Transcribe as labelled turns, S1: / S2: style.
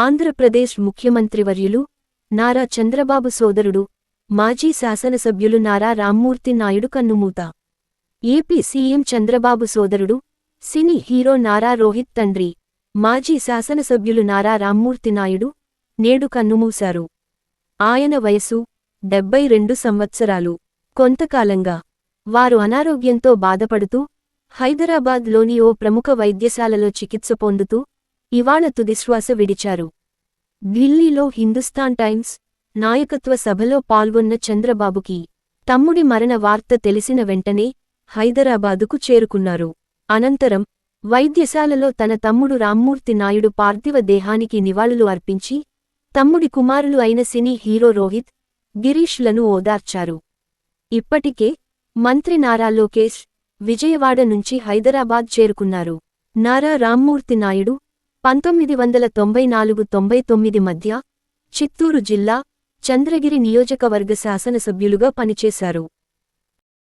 S1: ఆంధ్రప్రదేశ్ ముఖ్యమంత్రివర్యులు నారా చంద్రబాబు సోదరుడు మాజీ శాసనసభ్యులు నారా రామ్మూర్తి నాయుడు కన్నుమూత. ఏపీ సీఎం చంద్రబాబు సోదరుడు సినీ హీరో నారా రోహిత్ తండ్రి మాజీ శాసనసభ్యులు నారా రామ్మూర్తి నాయుడు నేడు కన్నుమూశారు. ఆయన వయసు డెబ్బై రెండు సంవత్సరాలు. కొంతకాలంగా వారు అనారోగ్యంతో బాధపడుతూ హైదరాబాద్లోని ఓ ప్రముఖ వైద్యశాలలో చికిత్స పొందుతూ ఇవాళ తుదిశ్వాస విడిచారు. ఢిల్లీలో హిందుస్థాన్ టైమ్స్ నాయకత్వ సభలో పాల్గొన్న చంద్రబాబుకి తమ్ముడి మరణ వార్త తెలిసిన వెంటనే హైదరాబాదుకు చేరుకున్నారు. అనంతరం వైద్యశాలలో తన తమ్ముడు రామ్మూర్తి నాయుడు పార్థివ దేహానికి నివాళులు అర్పించి తమ్ముడి కుమారులు అయిన సినీ హీరో రోహిత్ గిరీష్లను ఓదార్చారు. ఇప్పటికే మంత్రి నారా లోకేష్ విజయవాడ నుంచి హైదరాబాద్ చేరుకున్నారు. నారా రామ్మూర్తి నాయుడు పంతొమ్మిది వందల తొంభై నాలుగు తొంభై తొమ్మిది మధ్య చిత్తూరు జిల్లా చంద్రగిరి నియోజకవర్గ శాసనసభ్యులుగా పనిచేశారు.